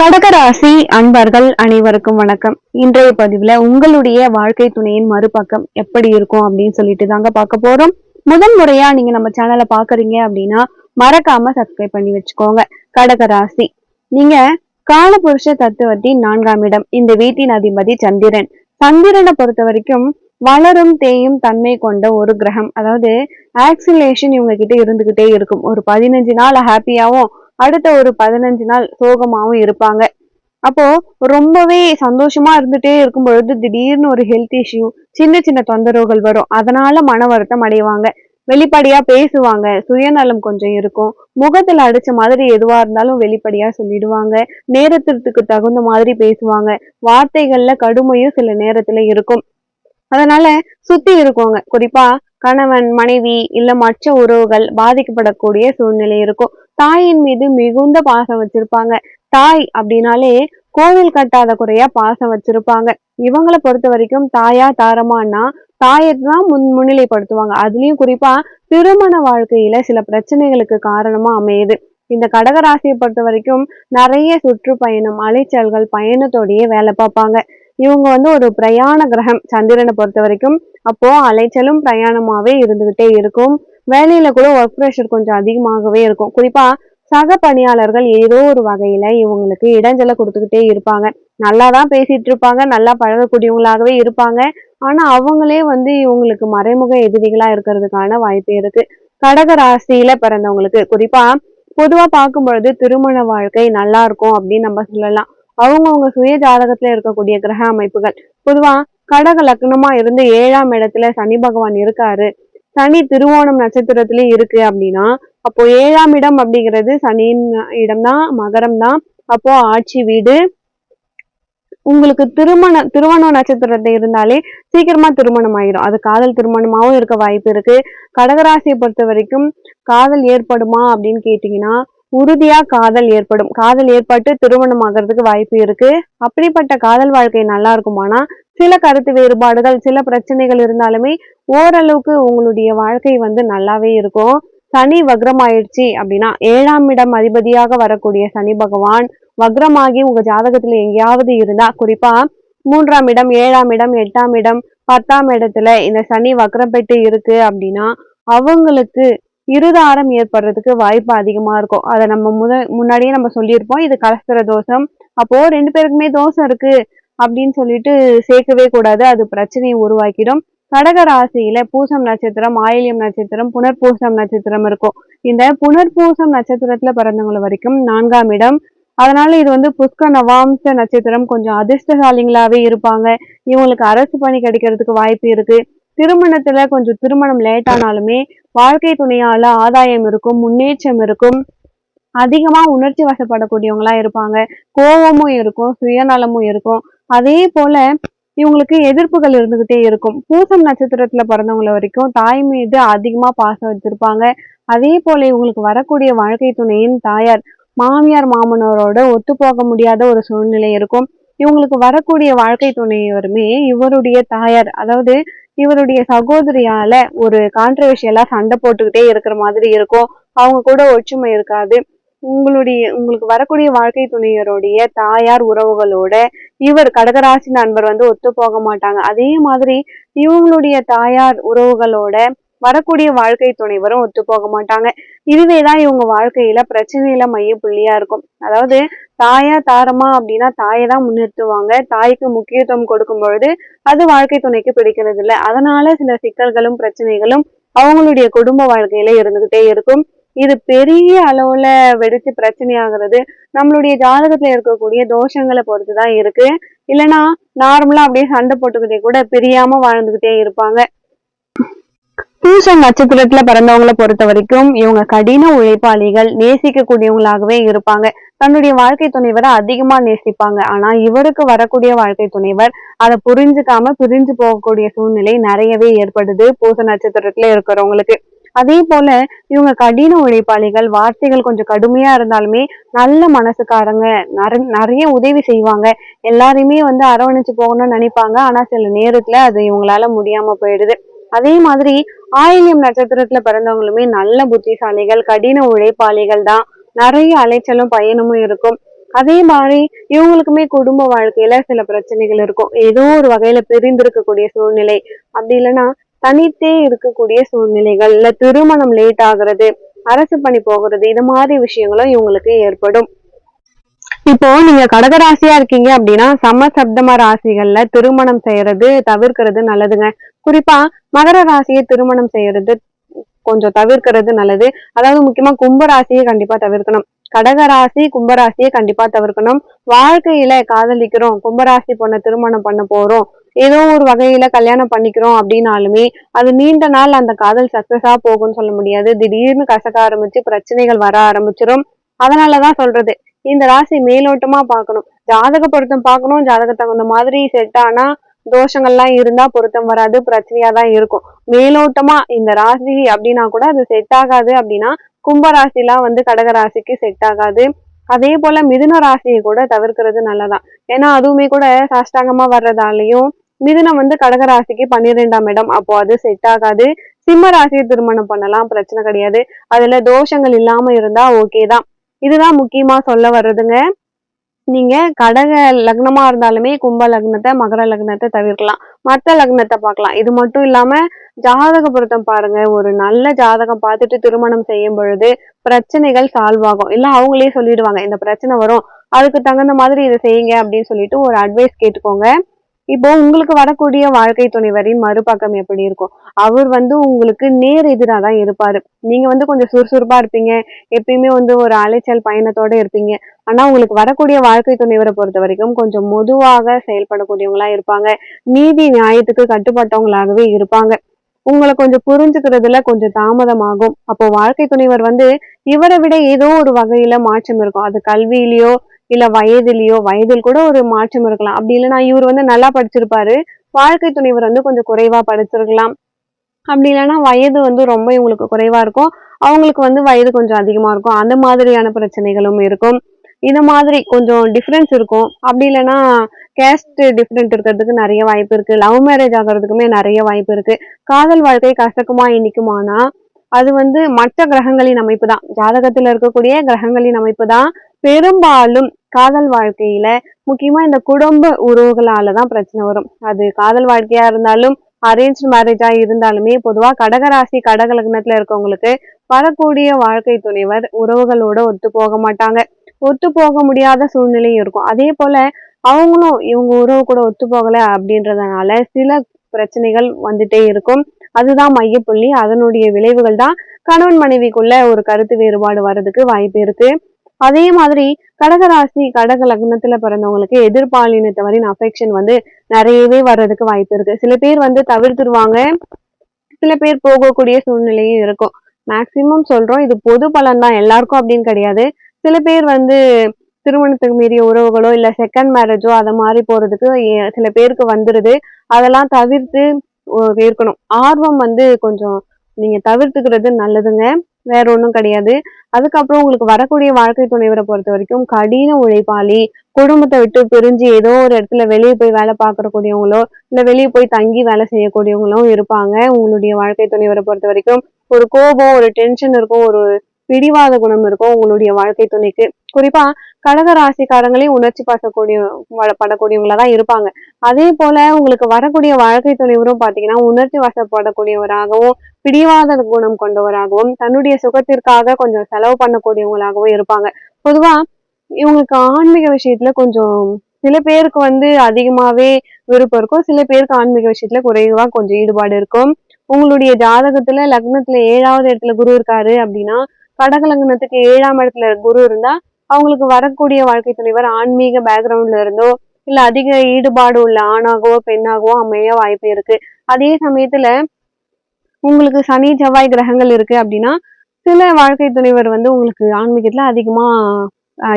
கடகராசி அன்பர்கள் அனைவருக்கும் வணக்கம். இன்றைய பதிவுல உங்களுடைய வாழ்க்கை துணையின் மறுபக்கம் எப்படி இருக்கும் அப்படின்னு சொல்லிட்டு தாங்க பார்க்க போறோம். முதன் முறையா நீங்க நம்ம சேனலை பாக்குறீங்க அப்படின்னா மறக்காம சப்ஸ்கிரைப் பண்ணி வச்சுக்கோங்க. கடகராசி. நீங்க காலபுருஷ தத்துவத்தின் நான்காம் இடம். இந்த வீட்டின் அதிபதி சந்திரன். சந்திரனை பொறுத்த வரைக்கும் வளரும் தேயும் தன்மை கொண்ட ஒரு கிரகம். அதாவது ஆக்சிலேஷன் இவங்க கிட்ட இருந்துகிட்டே இருக்கும். ஒரு பதினஞ்சு நாள் ஹாப்பியாவும் அடுத்த ஒரு பதினஞ்சு நாள் சோகமாகவும் இருப்பாங்க. அப்போ ரொம்பவே சந்தோஷமா இருந்துட்டே இருக்கும் பொழுது திடீர்னு ஒரு ஹெல்த் இஷ்யூ சின்ன சின்ன தொந்தரவுகள் வரும். அதனால மன வருத்தம் அடைவாங்க. வெளிப்படையா பேசுவாங்க. சுயநலம் கொஞ்சம் இருக்கும். முகத்துல அடிச்ச மாதிரி எதுவா இருந்தாலும் வெளிப்படையா சொல்லிடுவாங்க. நேரத்திற்கு தகுந்த மாதிரி பேசுவாங்க. வார்த்தைகள்ல கடுமையும் சில நேரத்துல இருக்கும். அதனால சுத்தி இருக்கவங்க குறிப்பா கணவன் மனைவி இல்ல மற்ற உறவுகள் பாதிக்கப்படக்கூடிய சூழ்நிலை இருக்கும். தாயின் மீது மிகுந்த பாசம் வச்சிருப்பாங்க. தாய் அப்படின்னாலே கோவில் கட்டாத குறையா பாசம் வச்சிருப்பாங்க. இவங்களை பொறுத்த வரைக்கும் தாயா தாரமானா தாயை தான் முன் முன்னிலைப்படுத்துவாங்க. அதுலயும் குறிப்பா திருமண வாழ்க்கையில சில பிரச்சனைகளுக்கு காரணமா அமையுது. இந்த கடகராசியை பொறுத்த வரைக்கும் நிறைய சுற்றுப்பயணம் அலைச்சல்கள் பயணத்தோடையே வேலை பார்ப்பாங்க. இவங்க வந்து ஒரு பிரயாண கிரகம் சந்திரனை பொறுத்த வரைக்கும். அப்போ அலைச்சலும் பிரயாணமாவே இருந்துகிட்டே இருக்கும். வேலையில கூட ஒர்க் ப்ரெஷர் கொஞ்சம் அதிகமாகவே இருக்கும். குறிப்பா சக பணியாளர்கள் ஏதோ ஒரு வகையில இவங்களுக்கு இடைஞ்சலை கொடுத்துக்கிட்டே இருப்பாங்க. நல்லா தான் பேசிட்டு இருப்பாங்க நல்லா பழகக்கூடியவங்களாகவே இருப்பாங்க. ஆனா அவங்களே வந்து இவங்களுக்கு மறைமுக எதிரிகளா இருக்கிறதுக்கான வாய்ப்பு இருக்கு. கடக ராசியில பிறந்தவங்களுக்கு குறிப்பா பொதுவா பார்க்கும் பொழுது திருமண வாழ்க்கை நல்லா இருக்கும் அப்படின்னு நம்ம சொல்லலாம். அவங்கவுங்க சுய ஜாதகத்துல இருக்கக்கூடிய கிரக அமைப்புகள். பொதுவா கடக லக்னமா இருந்து ஏழாம் இடத்துல சனி பகவான் இருக்காரு. சனி திருவோணம் நட்சத்திரத்திலயும் இருக்கு அப்படின்னா அப்போ ஏழாம் இடம் அப்படிங்கிறது சனியின் இடம் தான் மகரம் தான் அப்போ ஆட்சி வீடு. உங்களுக்கு திருமண திருமண நட்சத்திரத்தை இருந்தாலே சீக்கிரமா திருமணம் ஆயிடும் அது காதல் திருமணமாவும் இருக்க வாய்ப்பு இருக்கு. கடகராசியை பொறுத்த வரைக்கும் காதல் ஏற்படுமா அப்படின்னு கேட்டீங்கன்னா உறுதியா காதல் ஏற்படும். காதல் ஏற்பட்டு திருமணம் ஆகிறதுக்கு வாய்ப்பு இருக்கு. அப்படிப்பட்ட காதல் வாழ்க்கை நல்லா இருக்குமானா சில கருத்து வேறுபாடுகள் சில பிரச்சனைகள் இருந்தாலுமே ஓரளவுக்கு உங்களுடைய வாழ்க்கை வந்து நல்லாவே இருக்கும். சனி வக்ரம் ஆயிடுச்சு அப்படின்னா ஏழாம் இடம் அதிபதியாக வரக்கூடிய சனி பகவான் வக்ரமாகி உங்க ஜாதகத்துல எங்கேயாவது இருந்தா குறிப்பா மூன்றாம் இடம் ஏழாம் இடம் எட்டாம் இடம் பத்தாம் இடத்துல இந்த சனி வக்ரம் பெற்று இருக்கு அப்படின்னா அவங்களுக்கு இருதாரம் ஏற்படுறதுக்கு வாய்ப்பு அதிகமாக இருக்கும். அதை நம்ம முத முன்னாடியே நம்ம சொல்லியிருப்போம். இது கலஸ்தர தோஷம். அப்போது ரெண்டு பேருக்குமே தோஷம் இருக்குது அப்படின்னு சொல்லிட்டு சேர்க்கவே கூடாது. அது பிரச்சனையை உருவாக்கிடும். கடக ராசியில பூசம் நட்சத்திரம் ஆயிலியம் நட்சத்திரம் புனர்பூசம் நட்சத்திரம் இருக்கும். இந்த புனர்பூசம் நட்சத்திரத்துல பிறந்தவங்க வரைக்கும் நான்காம் இடம். அதனால இது வந்து புஷ்க நவாம்ச நட்சத்திரம். கொஞ்சம் அதிர்ஷ்டசாலிங்களாவே இருப்பாங்க. இவங்களுக்கு அரசு பணி கிடைக்கிறதுக்கு வாய்ப்பு இருக்கு. திருமணத்துல கொஞ்சம் திருமணம் லேட் ஆனாலுமே வாழ்க்கை துணையால ஆதாயம் இருக்கும் முன்னேற்றம் இருக்கும். அதிகமா உணர்ச்சி வசப்படக்கூடியவங்களா இருப்பாங்க. கோபமும் இருக்கும் சுயநலமும் இருக்கும். அதே போல இவங்களுக்கு எதிர்ப்புகள் இருந்துகிட்டே இருக்கும். பூசம் நட்சத்திரத்துல பிறந்தவங்கள வரைக்கும் தாய் மீது அதிகமா பாசம் வச்சிருப்பாங்க. அதே போல இவங்களுக்கு வரக்கூடிய வாழ்க்கை துணையின் தாயார் மாமியார் மாமனாரோட ஒத்து போக முடியாத ஒரு சூழ்நிலை இருக்கும். இவங்களுக்கு வரக்கூடிய வாழ்க்கை துணையவருமே இவருடைய தாயார். அதாவது இவருடைய சகோதரியால ஒரு கான்ட்ரவர்ஷியலா சண்டை போட்டுக்கிட்டே இருக்கிற மாதிரி இருக்கும். அவங்க கூட ஒற்றுமை இருக்காது. உங்களுடைய உங்களுக்கு வரக்கூடிய வாழ்க்கை துணையருடைய தாயார் உறவுகளோட இவர் கடகராசி நண்பர் வந்து ஒத்து போக மாட்டாங்க. அதே மாதிரி இவங்களுடைய தாயார் உறவுகளோட வரக்கூடிய வாழ்க்கை துணைவரும் ஒத்து போக மாட்டாங்க. இதுவேதான் இவங்க வாழ்க்கையில பிரச்சனையில மைய புள்ளியா இருக்கும். அதாவது தாயா தாரமா அப்படின்னா தாயை தான் முன்னிறுத்துவாங்க. தாய்க்கு முக்கியத்துவம் கொடுக்கும் பொழுது அது வாழ்க்கை துணைக்கு பிடிக்கிறது இல்லை. அதனால சில சிக்கல்களும் பிரச்சனைகளும் அவங்களுடைய குடும்ப வாழ்க்கையில இருந்துகிட்டே இருக்கும். இது பெரிய அளவுல வெடிச்சு பிரச்சனையாகிறது. நம்மளுடைய ஜாதகத்துல இருக்கக்கூடிய தோஷங்களை பொறுத்துதான் இருக்கு. இல்லைன்னா நார்மலா அப்படியே சண்டை போட்டுக்கிட்டே கூட பிரியாம வாழ்ந்துகிட்டே இருப்பாங்க. பூசம் நட்சத்திரத்துல பிறந்தவங்களை பொறுத்த வரைக்கும் இவங்க கடின உழைப்பாளிகள் நேசிக்கக்கூடியவங்களாகவே இருப்பாங்க. தன்னுடைய வாழ்க்கை துணைவரை அதிகமா நேசிப்பாங்க. ஆனா இவருக்கு வரக்கூடிய வாழ்க்கை துணைவர் அதை புரிஞ்சுக்காம பிரிஞ்சு போகக்கூடிய சூழ்நிலை நிறையவே ஏற்படுது. பூச நட்சத்திரத்துல இருக்கிறவங்களுக்கு. அதே போல இவங்க கடின உழைப்பாளிகள் வார்த்தைகள் கொஞ்சம் கடுமையா இருந்தாலுமே நல்ல மனசுக்காரங்க நிறைய உதவி செய்வாங்க. எல்லாரையுமே வந்து அரவணைச்சு போகணும்னு நினைப்பாங்க. ஆனா சில நேரத்துல அது இவங்களால முடியாம போயிடுது. அதே மாதிரி ஆயிலியம் நட்சத்திரத்துல பிறந்தவங்களுமே நல்ல புத்திசாலிகள் கடின உழைப்பாளிகள் தான். நிறைய அலைச்சலும் பயணமும் இருக்கும். அதே மாதிரி இவங்களுக்குமே குடும்ப வாழ்க்கையில சில பிரச்சனைகள் இருக்கும். ஏதோ ஒரு வகையில பிரிந்திருக்கக்கூடிய சூழ்நிலை. அப்படி இல்லைன்னா தனித்தே இருக்கக்கூடிய சூழ்நிலைகள் இல்ல திருமணம் லேட் ஆகுறது அரசு பணி போகிறது இது மாதிரி விஷயங்களும் இவங்களுக்கு ஏற்படும். இப்போ நீங்க கடகராசியா இருக்கீங்க அப்படின்னா சமசப்தம ராசிகள்ல திருமணம் செய்யறது தவிர்க்கிறது நல்லதுங்க. குறிப்பா மகர ராசியை திருமணம் செய்யறது கொஞ்சம் தவிர்க்கிறது நல்லது. அதாவது முக்கியமா கும்பராசியை கண்டிப்பா தவிர்க்கணும். கடகராசி கும்பராசியை கண்டிப்பா தவிர்க்கணும். வாழ்க்கையில காதலிக்கிறோம் கும்பராசி பொண்ணை திருமணம் பண்ண போறோம் ஏதோ ஒரு வகையில கல்யாணம் பண்ணிக்கிறோம் அப்படின்னாலுமே அது நீண்ட நாள் அந்த காதல் சக்சஸா போகும்னு சொல்ல முடியாது. திடீர்னு கசக்க ஆரம்பிச்சு பிரச்சனைகள் வர ஆரம்பிச்சிடும் அதனாலதான் சொல்றது. இந்த ராசி மேலோட்டமா பார்க்கணும். ஜாதக பொருத்தம் பார்க்கணும். ஜாதக தகுந்த மாதிரி செட் ஆனா தோஷங்கள்லாம் இருந்தா பொருத்தம் வராது பிரச்சனையா தான் இருக்கும். மேலோட்டமா இந்த ராசி அப்படின்னா கூட அது செட் ஆகாது அப்படின்னா கும்ப ராசிலாம் வந்து கடக ராசிக்கு செட் ஆகாது. அதே போல மிதுன ராசியை கூட தவிர்க்கிறது நல்லதான் ஏன்னா அதுவுமே கூட சாஷ்டாங்கமா வர்றதாலையும் மிதுனம் வந்து கடக ராசிக்கு பன்னிரெண்டாம் இடம் அப்போ அது செட் ஆகாது. சிம்ம ராசியை திருமணம் பண்ணலாம் பிரச்சனை கிடையாது. அதுல தோஷங்கள் இல்லாம இருந்தா ஓகே தான். இதுதான் முக்கியமா சொல்ல வர்றதுங்க. நீங்க கடக லக்னமா இருந்தாலுமே கும்ப லக்னத்தை மகர லக்னத்தை தவிர்க்கலாம். மற்ற லக்னத்தை பார்க்கலாம். இது மட்டும் இல்லாம ஜாதக பொருத்தம் பாருங்க. ஒரு நல்ல ஜாதகம் பார்த்துட்டு திருமணம் செய்யும் பொழுது பிரச்சனைகள் சால்வ் ஆகும். இல்ல அவங்களே சொல்லிடுவாங்க இந்த பிரச்சனை வரும். அதுக்கு தகுந்த மாதிரி இதை செய்யுங்க அப்படின்னு சொல்லிட்டு ஒரு அட்வைஸ் கேட்டுக்கோங்க. இப்போ உங்களுக்கு வரக்கூடிய வாழ்க்கை துணைவரின் மறுபக்கம் எப்படி இருக்கும்? அவர் வந்து உங்களுக்கு நேர் எதிராக தான் இருப்பாரு. நீங்க வந்து கொஞ்சம் சுறுசுறுப்பா இருப்பீங்க. எப்பயுமே வந்து ஒரு அலைச்சல் பயணத்தோட இருப்பீங்க. ஆனா உங்களுக்கு வரக்கூடிய வாழ்க்கை துணைவரை பொறுத்த வரைக்கும் கொஞ்சம் மொதுவாக செயல்படக்கூடியவங்களா இருப்பாங்க. நீதி நியாயத்துக்கு கட்டுப்பட்டவங்களாகவே இருப்பாங்க. உங்களை கொஞ்சம் புரிஞ்சுக்கிறதுல கொஞ்சம் தாமதமாகும். அப்போ வாழ்க்கை துணைவர் வந்து இவரை விட ஏதோ ஒரு வகையில மாற்றம் இருக்கும். அது கல்வியிலயோ இல்லை வயதிலயோ வயதில் கூட ஒரு மாற்றம் இருக்கலாம். அப்படி இல்லைன்னா இவர் வந்து நல்லா படிச்சிருப்பாரு. வாழ்க்கை துணைவர் வந்து கொஞ்சம் குறைவாக படிச்சிருக்கலாம். அப்படி இல்லைன்னா வயது வந்து ரொம்ப இவங்களுக்கு குறைவாக இருக்கும். அவங்களுக்கு வந்து வயது கொஞ்சம் அதிகமாக இருக்கும். அந்த மாதிரியான பிரச்சனைகளும் இருக்கும். இந்த மாதிரி கொஞ்சம் டிஃப்ரென்ஸ் இருக்கும். அப்படி இல்லைன்னா கேஸ்ட் டிஃப்ரெண்ட் இருக்கிறதுக்கு நிறைய வாய்ப்பு இருக்குது லவ் மேரேஜ் ஆகிறதுக்குமே நிறைய வாய்ப்பு இருக்குது காதல் வாழ்க்கை கசக்குமா இனிக்குமானா அது வந்து மற்ற கிரகங்களின் அமைப்பு தான். ஜாதகத்தில் இருக்கக்கூடிய கிரகங்களின் அமைப்பு தான். பெரும்பாலும் காதல் வாழ்க்கையில முக்கியமா இந்த குடும்ப உறவுகளால தான் பிரச்சனை வரும். அது காதல் வாழ்க்கையா இருந்தாலும் அரேஞ்ச் மேரேஜா இருந்தாலுமே பொதுவா கடகராசி கடக லக்னத்துல இருக்கவங்களுக்கு வரக்கூடிய வாழ்க்கை துணைவர் உறவுகளோட ஒத்து போக மாட்டாங்க. ஒத்து போக முடியாத சூழ்நிலையும் இருக்கும். அதே போல அவங்களும் இவங்க உறவு கூட ஒத்து போகல அப்படின்றதுனால சில பிரச்சனைகள் வந்துட்டே இருக்கும். அதுதான் மையப்புள்ளி. அதனுடைய விளைவுகள் தான் கணவன் மனைவிக்குள்ள ஒரு கருத்து வேறுபாடு வர்றதுக்கு வாய்ப்பு இருக்கு. அதே மாதிரி கடகராசி கடக லக்னத்துல பிறந்தவங்களுக்கு எதிர்பாலினத்தவரின் அஃபெக்ஷன் வந்து நிறையவே வர்றதுக்கு வாய்ப்பு இருக்கு. சில பேர் வந்து தவிர்த்துருவாங்க. சில பேர் போகக்கூடிய சூழ்நிலையும் இருக்கும். மேக்சிமம் சொல்றோம் இது பொது பலன் தான் எல்லாருக்கும் அப்படின்னு கிடையாது. சில பேர் வந்து திருமணத்துக்கு மீறிய உறவுகளோ இல்ல செகண்ட் மேரேஜோ அதை மாதிரி போறதுக்கு சில பேருக்கு வந்துருது. அதெல்லாம் தவிர்த்து இருக்கணும். ஆர்வம் வந்து கொஞ்சம் நீங்க தவிர்த்துக்கிறது நல்லதுங்க. வேற ஒண்ணும் கிடையாது. அதுக்கப்புறம் உங்களுக்கு வரக்கூடிய வாழ்க்கை துணைவரை பொறுத்த வரைக்கும் கடின உழைப்பாளி குடும்பத்தை விட்டு பிரிஞ்சு ஏதோ ஒரு இடத்துல வெளியே போய் வேலை பார்க்கக்கூடியவங்களோ இல்லை வெளியே போய் தங்கி வேலை செய்யக்கூடியவங்களும் இருப்பாங்க. உங்களுடைய வாழ்க்கை துணைவரை பொறுத்த வரைக்கும் ஒரு கோபம் ஒரு டென்ஷன் இருக்கும் ஒரு பிடிவாத குணம் இருக்கும் உங்களுடைய வாழ்க்கை துணைக்கு. குறிப்பா கடக ராசிக்காரங்களையும் உணர்ச்சி பாசக்கூடிய வ- படக்கூடியவங்களா தான் இருப்பாங்க. அதே போல உங்களுக்கு வரக்கூடிய வாழ்க்கை துணைவரும் பாத்தீங்கன்னா உணர்ச்சி வசப்படக்கூடியவராகவும் பிடிவாத குணம் கொண்டவராகவும் தன்னுடைய சுகத்திற்காக கொஞ்சம் செலவு பண்ணக்கூடியவங்களாகவும் இருப்பாங்க. பொதுவா இவங்களுக்கு ஆன்மீக விஷயத்துல கொஞ்சம் சில பேருக்கு வந்து அதிகமாவே விருப்பம் இருக்கும். சில பேருக்கு ஆன்மீக விஷயத்துல குறைவா கொஞ்சம் ஈடுபாடு இருக்கும். உங்களுடைய ஜாதகத்துல லக்னத்துல ஏழாவது இடத்துல குரு இருக்காரு அப்படின்னா கடக லக்னத்துக்கு ஏழாம் இடத்துல குரு இருந்தா அவங்களுக்கு வரக்கூடிய வாழ்க்கை துணைவர் ஆன்மீக பேக்ரவுண்ட்ல இருந்தோ இல்ல அதிக ஈடுபாடு உள்ள ஆணாகவோ பெண்ணாகவோ அமைய வாய்ப்பு இருக்கு. அதே சமயத்துல உங்களுக்கு சனி செவ்வாய் கிரகங்கள் இருக்கு அப்படின்னா சில வாழ்க்கை துணைவர் வந்து உங்களுக்கு ஆன்மீகத்துல அதிகமா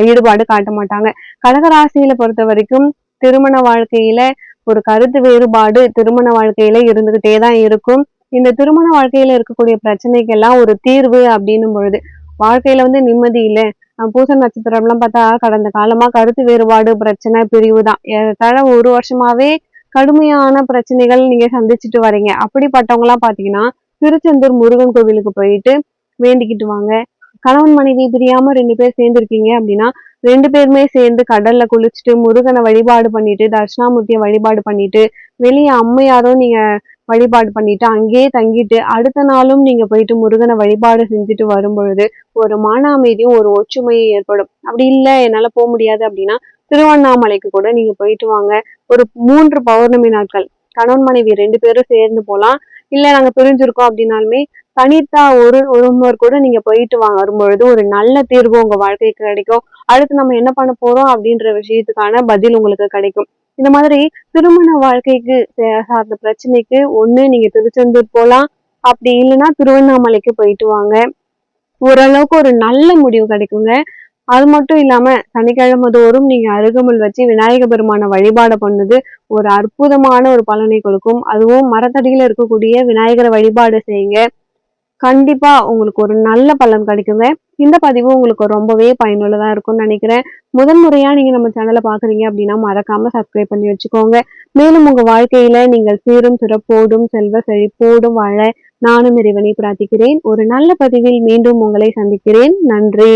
ஈடுபாடு காட்ட மாட்டாங்க. கடகராசியில பொறுத்த வரைக்கும் திருமண வாழ்க்கையில ஒரு கருத்து வேறுபாடு திருமண வாழ்க்கையில இருந்துகிட்டே தான் இருக்கும். இந்த திருமண வாழ்க்கையில இருக்கக்கூடிய பிரச்சனைக்கெல்லாம் ஒரு தீர்வு அப்படின்னும் பொழுது வாழ்க்கையில வந்து நிம்மதி இல்லை. பூச நட்சத்திரம்லாம் பார்த்தா கடந்த காலமா கருத்து வேறுபாடு பிரச்சனை பிரிவு தான். ஏறத்தாழ ஒரு வருஷமாவே கடுமையான பிரச்சனைகள் நீங்க சந்திச்சுட்டு வரீங்க. அப்படிப்பட்டவங்க எல்லாம் பாத்தீங்கன்னா திருச்செந்தூர் முருகன் கோவிலுக்கு போயிட்டு வேண்டிக்கிட்டு வாங்க. கணவன் மனைவி பிரியாம ரெண்டு பேர் சேர்ந்துருக்கீங்க அப்படின்னா ரெண்டு பேருமே சேர்ந்து கடல்ல குளிச்சுட்டு முருகனை வழிபாடு பண்ணிட்டு தட்சிணாமூர்த்தியை வழிபாடு பண்ணிட்டு வெளியே அம்மையாரும் நீங்க வழிபாடு பண்ணிட்டு அங்கேயே தங்கிட்டு அடுத்த நாளும் நீங்க போயிட்டு முருகனை வழிபாடு செஞ்சுட்டு வரும் பொழுது ஒரு மன அமைதியும் ஒரு ஒற்றுமையும் ஏற்படும். அப்படி இல்லை என்னால போக முடியாது அப்படின்னா திருவண்ணாமலைக்கு கூட நீங்க போயிட்டு வாங்க. ஒரு மூன்று பௌர்ணமி நாட்கள். கணவன் மனைவி ரெண்டு பேரும் சேர்ந்து போகலாம் இல்லை நாங்க பிரிஞ்சிருக்கோம் அப்படின்னாலுமே தனித்தா ஒரு ஒருவர் கூட நீங்க போயிட்டு வாங்க வரும்பொழுது ஒரு நல்ல தீர்வு உங்க வாழ்க்கைக்கு கிடைக்கும். அடுத்து நம்ம என்ன பண்ண போறோம் அப்படின்ற விஷயத்துக்கான பதில் உங்களுக்கு கிடைக்கும். இந்த மாதிரி திருமண வாழ்க்கைக்கு சார்ந்த பிரச்சனைக்கு ஒண்ணு நீங்க திருச்செந்தூர் போகலாம் அப்படி இல்லைன்னா திருவண்ணாமலைக்கு போயிட்டு வாங்க. ஓரளவுக்கு ஒரு நல்ல முடிவு கிடைக்குங்க. அது மட்டும் இல்லாம சனிக்கிழமை தோறும் நீங்க அருகம்புல் வச்சு விநாயக பெருமான வழிபாடு பண்ணுது. ஒரு அற்புதமான ஒரு பலனை கொடுக்கும். அதுவும் மரத்தடியில இருக்கக்கூடிய விநாயகரை வழிபாடு செய்யுங்க. கண்டிப்பா உங்களுக்கு ஒரு நல்ல பலன் கிடைக்குங்க. இந்த பதிவு உங்களுக்கு ரொம்பவே பயனுள்ளதா இருக்கும்னு நினைக்கிறேன். முதன் முறையா நீங்க நம்ம சேனலை பாக்குறீங்க அப்படின்னா மறக்காம சப்ஸ்கிரைப் பண்ணி வச்சுக்கோங்க. மேலும் உங்க வாழ்க்கையில நீங்கள் சீரும் சிறப்போடும் செல்வ செழிப்போடும் வாழ நானும் இறைவனை பிரார்த்திக்கிறேன். ஒரு நல்ல பதிவில் மீண்டும் உங்களை சந்திக்கிறேன். நன்றி.